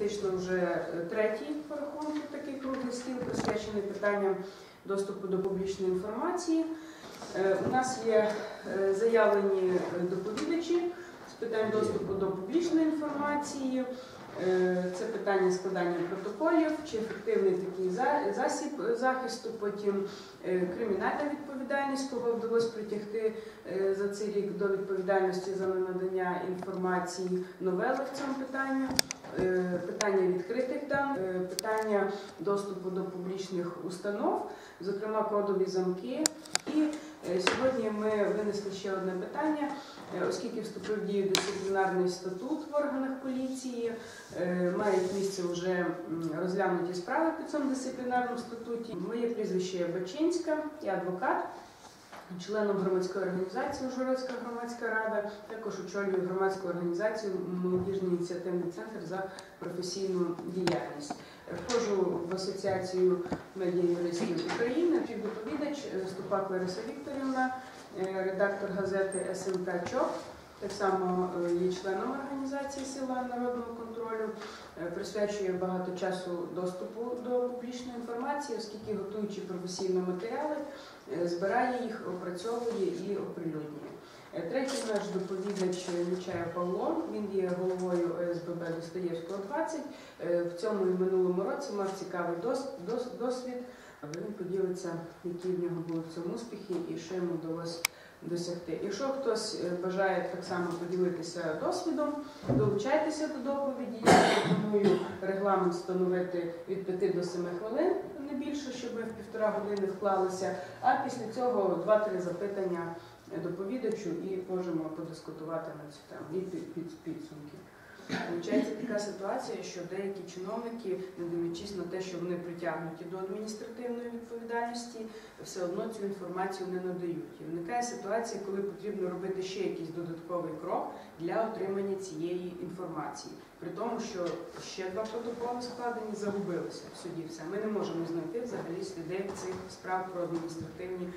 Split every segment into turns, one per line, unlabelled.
фактично вже е, третій по рахунку такий круглий стіл, присвячений питанням доступу до публічної інформації. Е, У нас є е, заявлені доповідачі з питань доступу до публічної інформації. Це питання складання протоколів, чи ефективний такий засіб захисту, потім кримінальна відповідальність, кого вдалося притягти за цей рік до відповідальності за ненадання інформації, новели в цьому питанні, питання відкритих даних, е, питання доступу до публічних установ, зокрема кодові замки. І е, сьогодні ми винесли ще одне питання, е, оскільки вступив в дію дисциплінарний статут в органах поліції, е, мають місце вже розглянуті справи під цьому дисциплінарному статуті. Моє прізвище Бачинська, я адвокат. Членом громадської організації Ужгородська громадська рада, також очолює громадську організацію Молодіжний ініціативний центр за професійну діяльність. Входжу в асоціацію медіа-юристів України, співдоповідач Ступак Лариса Вікторівна, е, редактор газети СМК ЧОП. Так само е, є членом організації Сила народного контролю, Е, присвячує багато часу доступу до публічної інформації, оскільки готуючи професійні матеріали, е, збирає їх, опрацьовує і оприлюднює. Третій наш доповідач Нечая Павло. Він є головою ОСББ Достоєвського 20. Е, В цьому і минулому році мав цікавий дос- дос- досвід. Він поділиться, які в нього були в цьому успіхи і що йому вдалося досягти. Якщо хтось е, бажає так само поділитися досвідом, долучайтеся до доповіді. Я пропоную регламент встановити від 5 до 7 хвилин, не більше, щоб ми в півтора години вклалися. А після цього 2-3 запитання доповідачу і можемо подискутувати на цю тему і під підсумки. Получається така ситуація, що деякі чиновники, не дивлячись на те, що вони притягнуті до адміністративної відповідальності, все одно цю інформацію не надають. І виникає ситуація, коли потрібно робити ще якийсь додатковий крок для отримання цієї інформації. При тому, що ще два протоколи складені, загубилися в суді. Все ми не можемо знайти взагалі сліди цих справ про адміністративні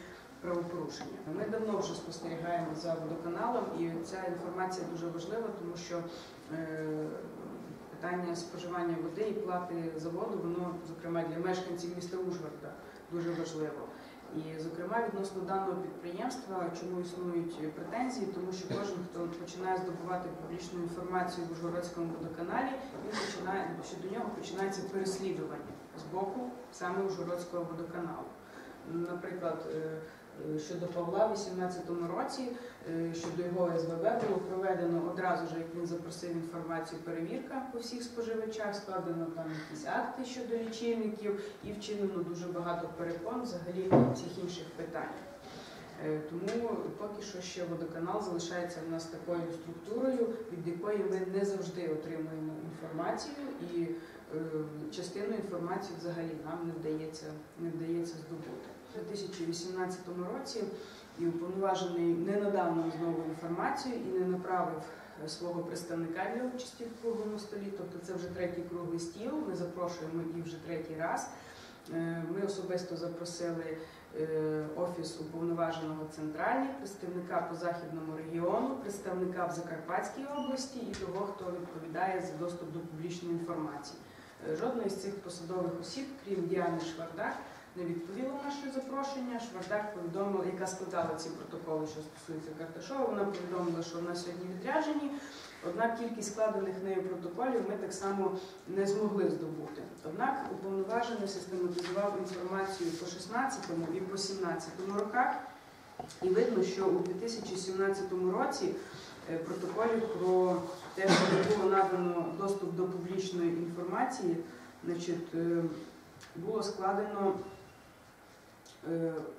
правопорушення. Ми давно вже спостерігаємо за водоканалом, і ця інформація дуже важлива, тому що е, питання споживання води і плати за воду, воно, зокрема, для мешканців міста Ужгорода дуже важливо. І, зокрема, відносно даного підприємства, чому існують претензії, тому що кожен, хто починає здобувати публічну інформацію в Ужгородському водоканалі, він починає що до нього починається переслідування з боку саме Ужгородського водоканалу. Наприклад, е, щодо Павла в 2018 році, е, щодо його СВБ було проведено одразу ж, як він запросив інформацію, перевірка по всіх споживачах, складено там якісь акти щодо лічильників і вчинено дуже багато перепон взагалі всіх інших питань. Е, Тому поки що ще водоканал залишається в нас такою структурою, від якої ми не завжди отримуємо інформацію, і е, частину інформації взагалі нам не вдається, не вдається здобути. У 2018 році і уповноважений не надав нам знову інформацію і не направив е, свого представника для участі в круглому столі. Тобто це вже третій круглий стіл. Ми запрошуємо їх вже третій раз. Е, Ми особисто запросили е, офіс уповноваженого центральний, представника по західному регіону, представника в Закарпатській області і того, хто відповідає за доступ до публічної інформації. Жодної з цих посадових осіб, крім Діани Швардак, не відповіла на наше запрошення. Швардак повідомила, яка складала ці протоколи, що стосується Карташова. Вона повідомила, що вона сьогодні відряджені. Однак кількість складених нею протоколів ми так само не змогли здобути. Однак уповноважений систематизував інформацію по 16 і по 17 роках, і видно, що у 2017 році е, протоколів про те, що було надано доступ до публічної інформації, значить, е, було складено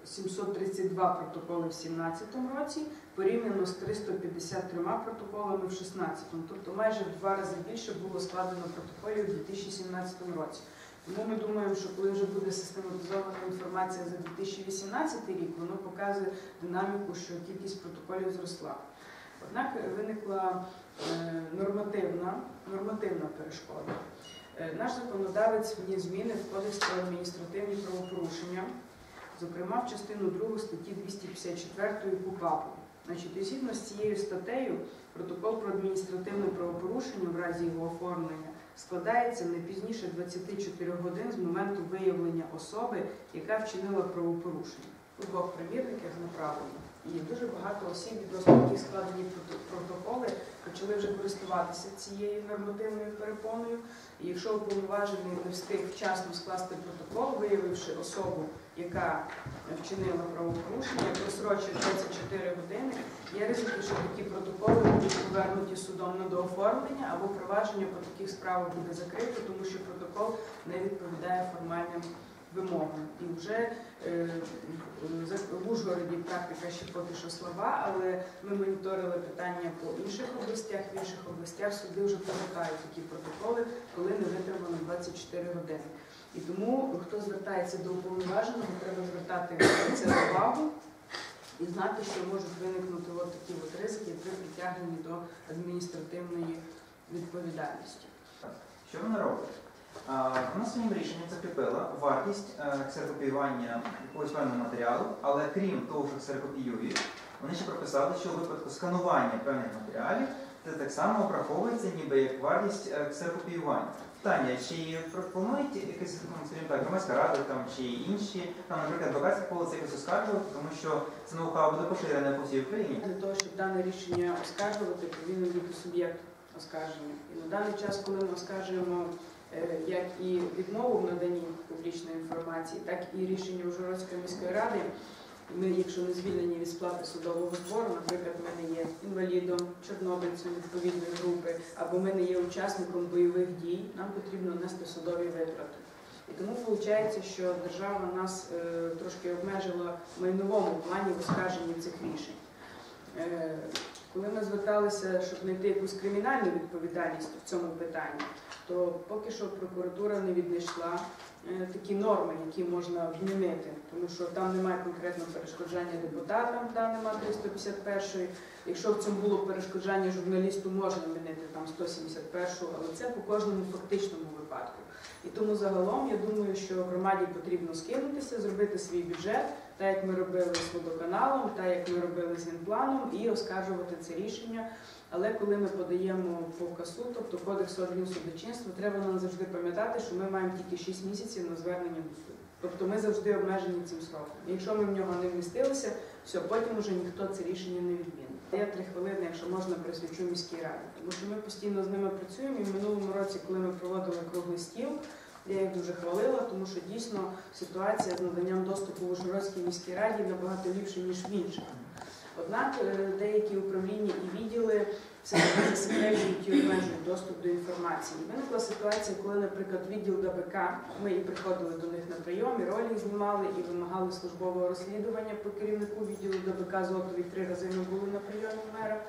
732 протоколи в 2017 році, порівняно з 353 протоколами в 2016. Тобто майже в два рази більше було складено протоколів у 2017 році. Тому ми думаємо, що коли вже буде систематизована інформація за 2018 рік, воно показує динаміку, що кількість протоколів зросла. Однак виникла е, нормативна, нормативна перешкода. Е, Наш законодавець вніс зміни в Кодекс про адміністративні правопорушення, зокрема в частину 2 статті 254 КУПАПу. Значить, згідно з цією статтею, протокол про адміністративне правопорушення в разі його оформлення складається не пізніше 24 годин з моменту виявлення особи, яка вчинила правопорушення. У двох примірниках направлено. І дуже багато осіб, відносно яких складені протоколи, почали вже користуватися цією нормативною перепоною. І якщо уповноважений не встиг вчасно скласти протокол, виявивши особу, яка вчинила правопорушення, просрочує 24 години, є ризики, що такі протоколи будуть повернуті судом на дооформлення або провадження по таких справах буде закрито, тому що протокол не відповідає формальним вимогам. І вже е, за- в Ужгороді практика ще поки що слаба, але ми моніторили питання по інших областях. В інших областях суди вже повертають такі протоколи, коли не витримано 24 години. І тому, хто звертається до уповноваженого, треба звертати це увагу і знати, що можуть виникнути от такі от ризики при притягненні до адміністративної відповідальності.
Що вона робить? Вона своїм рішенням закріпила вартість е, ксерокопіювання якогось певного матеріалу, але крім того, що ксерокопіюють, вони ще прописали, що у випадку сканування певних матеріалів це так само обраховується ніби як вартість е, ксерокопіювання. Питання, чи пропонують якась, ну, так, громадська рада там, чи інші, там, наприклад, адвокатська поле якось оскаржувати, тому що це ноу-хау буде поширене по всій Україні.
Для того, щоб дане рішення оскаржувати, повинен бути суб'єкт оскарження. І на даний час, коли ми оскаржуємо як і відмову в наданні публічної інформації, так і рішення Ужгородської міської ради. Ми, якщо не звільнені від сплати судового збору, наприклад, ми не є інвалідом, чорнобильцем відповідної групи, або ми не є учасником бойових дій, нам потрібно нести судові витрати. І тому виходить, що держава нас е, трошки обмежила в майновому плані в оскарженні цих рішень. Е, коли ми зверталися, щоб знайти якусь кримінальну відповідальність в цьому питанні, то поки що прокуратура не віднайшла е, такі норми, які можна вмінити, тому що там немає конкретного перешкоджання депутатам, там немає 351-ї. Якщо в цьому було перешкоджання журналісту, можна вмінити там 171-шу, але це по кожному фактичному випадку. І тому загалом я думаю, що громаді потрібно скинутися, зробити свій бюджет, так як ми робили з водоканалом, так як ми робили з генпланом, і оскаржувати це рішення. Але коли ми подаємо по касу, тобто кодекс органів судочинства, треба нам завжди пам'ятати, що ми маємо тільки 6 місяців на звернення до суду. Тобто ми завжди обмежені цим сроком. Якщо ми в нього не вмістилися, все, потім уже ніхто це рішення не відмінить. Я три хвилини, якщо можна, присвячу міській раді, тому що ми постійно з ними працюємо. І в минулому році, коли ми проводили круглий стіл, я їх дуже хвалила, тому що дійсно ситуація з наданням доступу в Ужгородській міській раді набагато ліпша, ніж в інших. Однак е, деякі управління і відділи все засекречують і обмежують доступ до інформації. Виникла ситуація, коли, наприклад, відділ ДБК, ми і приходили до них на прийом, і ролі знімали, і вимагали службового розслідування по керівнику відділу ДБК Зотові три рази ми були на прийомі мера.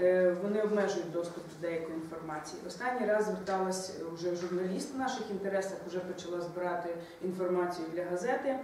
Е, Вони обмежують доступ до деякої інформації. Останній раз зверталась вже журналіст в наших інтересах, вже почала збирати інформацію для газети.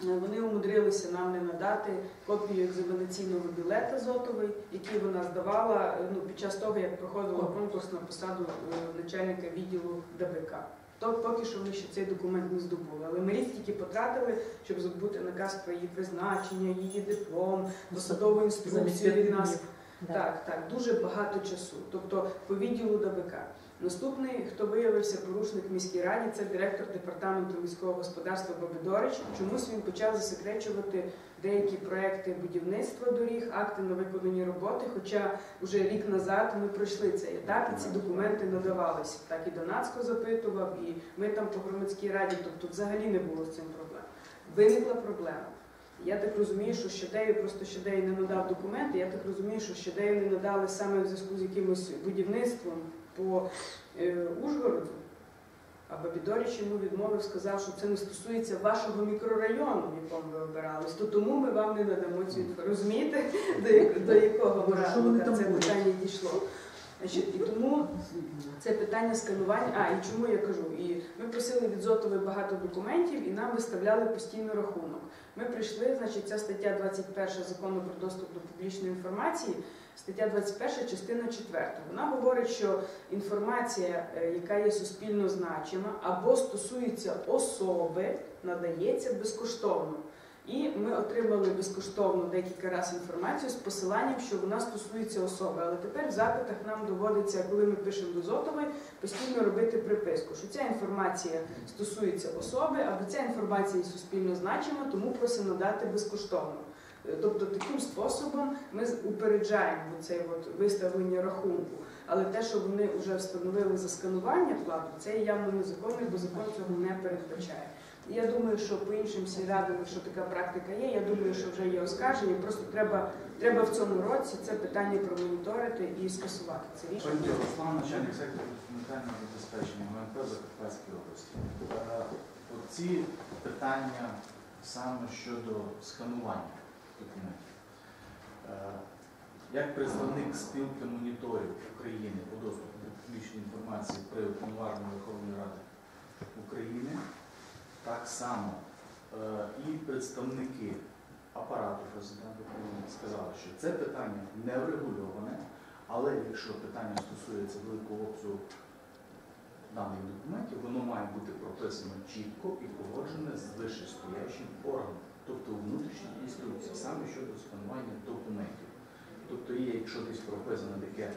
Вони умудрилися нам не надати копію екзаменаційного білета Зотовий, який вона здавала е, ну, під час того, як проходила конкурс на посаду е, начальника відділу ДБК. То поки що ми ще цей документ не здобули. Але ми рік тільки потратили, щоб здобути наказ про її призначення, її диплом, посадову інструкцію від нас. Так, так, дуже багато часу. Тобто по відділу ДБК. Наступний, хто виявився порушник міській раді, це директор департаменту міського господарства Бобидорич. Чомусь він почав засекречувати деякі проекти будівництва доріг, акти на виконані роботи. Хоча вже рік назад ми пройшли цей етап, і ці документи надавалися. Так і Донацько запитував, і ми там по громадській раді, тобто взагалі не було з цим проблем. Виникла проблема. Я так розумію, що Щадею просто Щадей не надав документи. Я так розумію, що Щадею не надали саме в зв'язку з якимось будівництвом по е, Ужгороду. А Бабідоріч йому відмовив, сказав, що це не стосується вашого мікрорайону, в якому ви обирались, то тому ми вам не надамо цю інформацію. Розумієте, до, до якого
там
це питання дійшло? І тому це питання сканування. А, і чому я кажу? І ми просили від Зотової багато документів і нам виставляли постійно рахунок. Ми прийшли, значить, ця стаття 21 закону про доступ до публічної інформації, стаття 21, частина 4. Вона говорить, що інформація, е, яка є суспільно значима або стосується особи, надається безкоштовно. І ми отримали безкоштовно декілька разів інформацію з посиланням, що вона стосується особи. Але тепер в запитах нам доводиться, коли ми пишемо до Зотової, постійно робити приписку, що ця інформація стосується особи, або ця інформація суспільно значима, тому просимо надати безкоштовно. Тобто таким способом ми упереджаємо цей от виставлення рахунку. Але те, що вони вже встановили за сканування плату, це явно незаконно, бо закон цього не передбачає. Я думаю, що по іншим сільрадам, якщо така практика є, я думаю, що вже є оскарження. Просто треба, треба в цьому році це питання промоніторити і скасувати це рішення.
Пані Руслан, начальник сектору документального забезпечення ГМП Закарпатської області. Е, Оці питання саме щодо сканування документів. Е, Як представник спілки моніторів України по доступу до публічної інформації при уповноваженій Верховної Ради України, так само е, і представники апарату президента України сказали, що це питання не врегульоване, але якщо питання стосується великого обсягу даних документів, воно має бути прописано чітко і погоджене з вищестоящим органом, тобто у внутрішній інструкції, саме щодо сканування документів. Тобто є, якщо десь прописано таке е,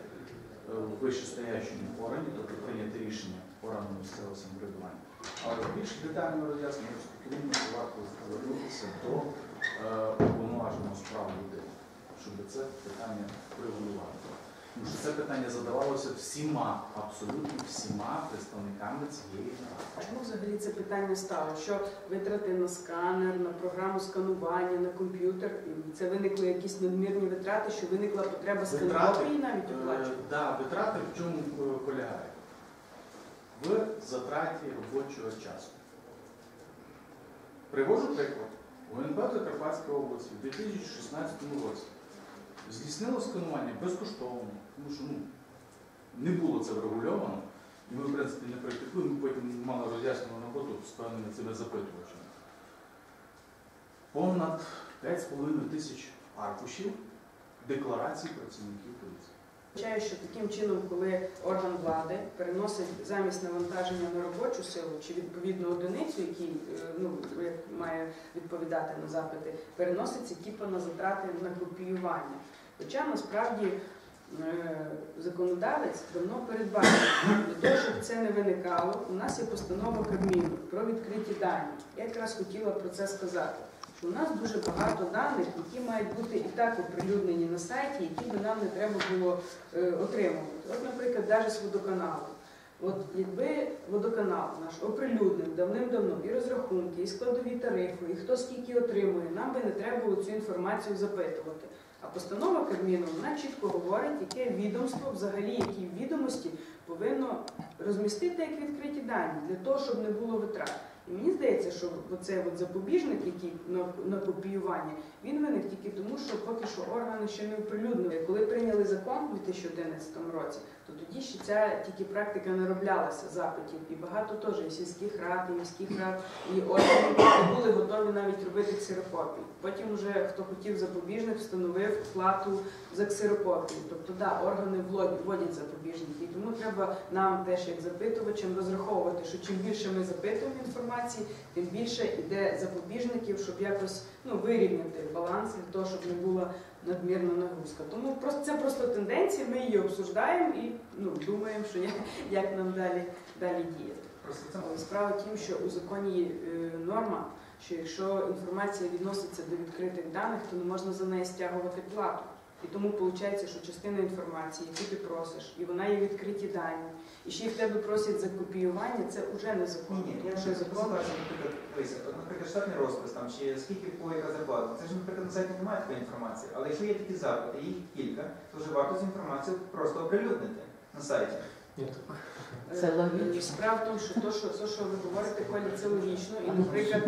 в вищестоящому органі, тобто прийняти рішення органу місцевого самоврядування. Але більш детально роз'яснення розпокійно варто звернутися до е, уповноваженого справ людини, щоб це питання врегулювати. Тому що це питання задавалося всіма, абсолютно всіма представниками цієї ради.
Чому взагалі це питання стало? Що витрати на сканер, на програму сканування, на комп'ютер, і це виникли якісь надмірні витрати, що виникла потреба сканувати її навіть
Е,
оплачувати?
да, витрати в чому е, полягають? В затраті робочого часу. Привожу приклад. УНБ Закарпатської області в 2016 році здійснило сканування безкоштовно, тому що ну, не було це врегульовано. І ми, в принципі, не практикуємо, ми потім мали роз'яснену роботу з певними цими запитувачами. Понад 5,5 тисяч аркушів декларацій працівників поліції.
Означає, що таким чином, коли орган влади переносить замість навантаження на робочу силу чи відповідну одиницю, який е, ну, має відповідати на запити, переноситься типу на затрати на копіювання. Хоча насправді законодавець давно передбачив, для того, щоб це не виникало, у нас є постанова Кабміну про відкриті дані. Я якраз хотіла про це сказати. Що у нас дуже багато даних, які мають бути і так оприлюднені на сайті, які би нам не треба було е, отримувати. От, наприклад, навіть з водоканалу. От якби водоканал наш оприлюднив давним-давно і розрахунки, і складові тарифи, і хто скільки отримує, нам би не треба цю інформацію запитувати. А постанова Кабміну вона чітко говорить, яке відомство, взагалі, які відомості повинно розмістити як відкриті дані для того, щоб не було витрат. І мені здається, що оцей от запобіжник, який на, на копіювання, він виник тільки тому, що поки що органи ще не оприлюднили. Коли у 2011 році, то тоді ще ця тільки практика не роблялася запитів. І багато теж і сільських рад, і міських рад, і органів були готові навіть робити ксерокопії. Потім вже хто хотів запобіжник, встановив плату за ксерокопію. Тобто, да, органи вводять, запобіжники. І тому треба нам теж як запитувачам розраховувати, що чим більше ми запитуємо інформації, тим більше йде запобіжників, щоб якось ну, вирівняти баланс для того, щоб не була надмірна нагрузка. Тому просто це просто тенденція, ми її обсуждаємо і ну, думаємо, що як, як нам далі, далі діяти. Але справа тім, що у законі є е, норма, що якщо інформація відноситься до відкритих даних, то не можна за неї стягувати плату. І тому виходить, що частина інформації, яку ти просиш, і вона є відкриті дані, і ще й в тебе просять за копіювання, це вже
Ні,
незаконно.
ні, я
Тому
ж
що
не
закон
наприклад, дивися, от, наприклад, штатний розпис там, чи скільки по яка зарплата. Це ж, наприклад, на сайті немає такої інформації. Але якщо є такі запити, їх кілька, то вже варто цю інформацію просто оприлюднити на сайті.
Це логічно.
Справа в тому, що то, що, то, що ви говорите, Коля, це логічно. І, наприклад,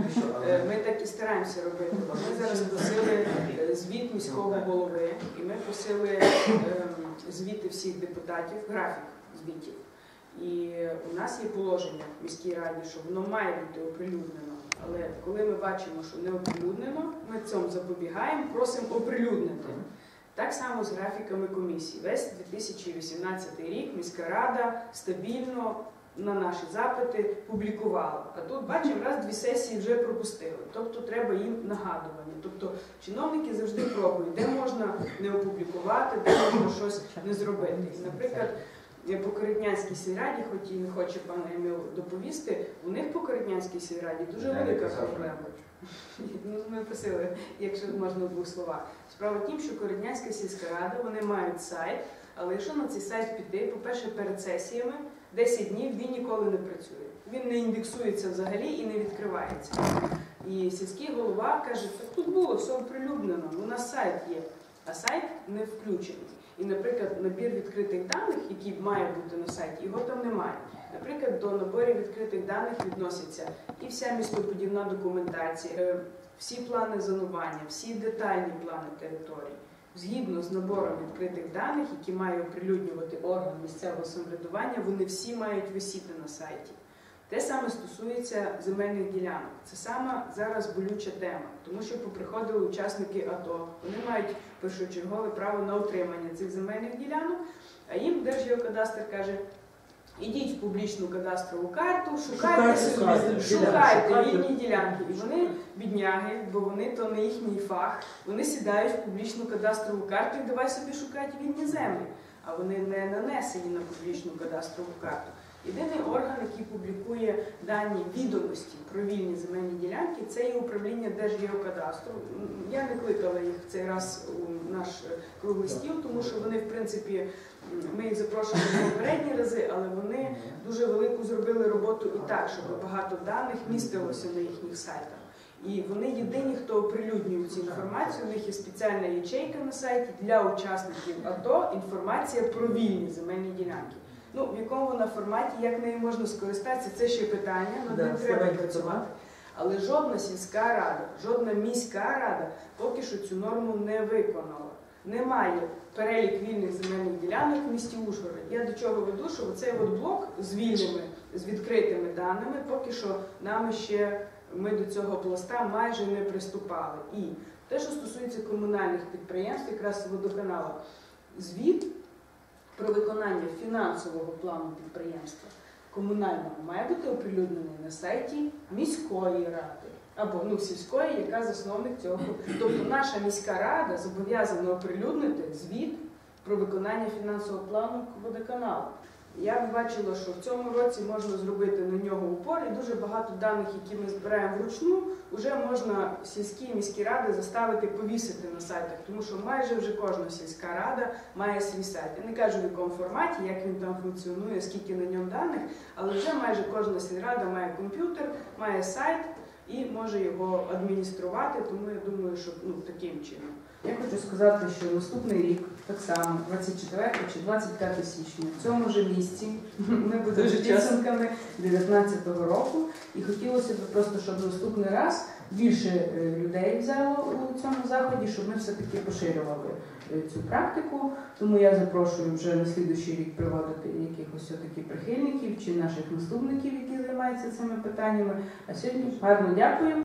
Е, Ми так і стараємося робити. Бо Ми зараз просили е, звіт міського голови, і ми просили ем, звіти всіх депутатів, графік звітів. І у нас є положення в міській раді, що воно має бути оприлюднено. Але коли ми бачимо, що не оприлюднено, ми цьому запобігаємо, просимо оприлюднити. Так само з графіками комісії. Весь 2018 рік міська рада стабільно на наші запити публікувала. А тут бачимо, раз дві сесії вже пропустили. Тобто треба їм нагадування. Тобто чиновники завжди пробують, де можна не опублікувати, де можна щось не зробити. Наприклад, я по Коротнянській сільраді, хоч і не хоче пан Еміл доповісти, у них по Коротнянській сільраді дуже
Я
велика проблема. Ну, ми просили, якщо можна в двох словах. Справа в тім, що Коротнянська сільська рада, вони мають сайт, але якщо на цей сайт піти, по-перше, перед сесіями 10 днів він ніколи не працює. Він не індексується взагалі і не відкривається. І сільський голова каже, так тут було все оприлюднено, у нас сайт є, а сайт не включений. І, наприклад, набір відкритих даних, який має бути на сайті, його там немає. Наприклад, до наборів відкритих даних відноситься і вся містоподібна документація, е, всі плани зонування, всі детальні плани території. Згідно з набором відкритих даних, які має оприлюднювати орган місцевого самоврядування, вони всі мають висіти на сайті. Те саме стосується земельних ділянок. Це сама зараз болюча тема, тому що поприходили учасники АТО. Вони мають першочергове право на отримання цих земельних ділянок, а їм Держгеокадастр каже. Ідіть в публічну кадастрову карту, шукайте собі, шукайте. вільні ділянки. І вони бідняги, бо вони то не їхній фах. Вони сідають в публічну кадастрову карту і давай собі шукати вільні землі. А вони не нанесені на публічну кадастрову карту. Єдиний орган, який публікує дані відомості про вільні земельні ділянки, це є управління Держгеокадастру. Я не кликала їх в цей раз у наш круглий стіл, тому що вони, в принципі, ми їх запрошували в попередні рази, але вони дуже велику зробили роботу і так, щоб багато даних містилося на їхніх сайтах. І вони єдині, хто оприлюднює цю інформацію. У них є спеціальна ячейка на сайті для учасників АТО. Інформація про вільні земельні ділянки. Ну, в якому вона форматі, як нею можна скористатися, це ще питання, над
Да,
треба працювати. Але жодна сільська рада, жодна міська рада поки що цю норму не виконала. Немає перелік вільних земельних ділянок в місті Ужгород. Я до чого веду, що оцей от блок з вільними, з відкритими даними, поки що нами ще ми до цього пласта майже не приступали. І те, що стосується комунальних підприємств, якраз водоканала, звіт про виконання фінансового плану підприємства комунального має бути оприлюднений на сайті міської ради або ну, сільської, яка засновник цього. Тобто наша міська рада зобов'язана оприлюднити звіт про виконання фінансового плану водоканалу. Я бачила, що в цьому році можна зробити на нього упор, і дуже багато даних, які ми збираємо вручну, вже можна сільські і міські ради заставити повісити на сайтах, тому що майже вже кожна сільська рада має свій сайт. Я не кажу в якому форматі, як він там функціонує, скільки на ньому даних, але вже майже кожна сільрада має комп'ютер, має сайт і може його адмініструвати. Тому я думаю, що ну таким чином. Я хочу сказати, що наступний рік, так само, 24 чи 25 січня, в цьому ж місці ми будемо підсумками 2019 року. І хотілося б просто, щоб наступний раз більше е, людей взяло у цьому заході, щоб ми все-таки поширювали е, цю практику. Тому я запрошую вже на слідуючий рік приводити якихось все-таки прихильників чи наших наступників, які займаються цими питаннями. А сьогодні гарно дякую.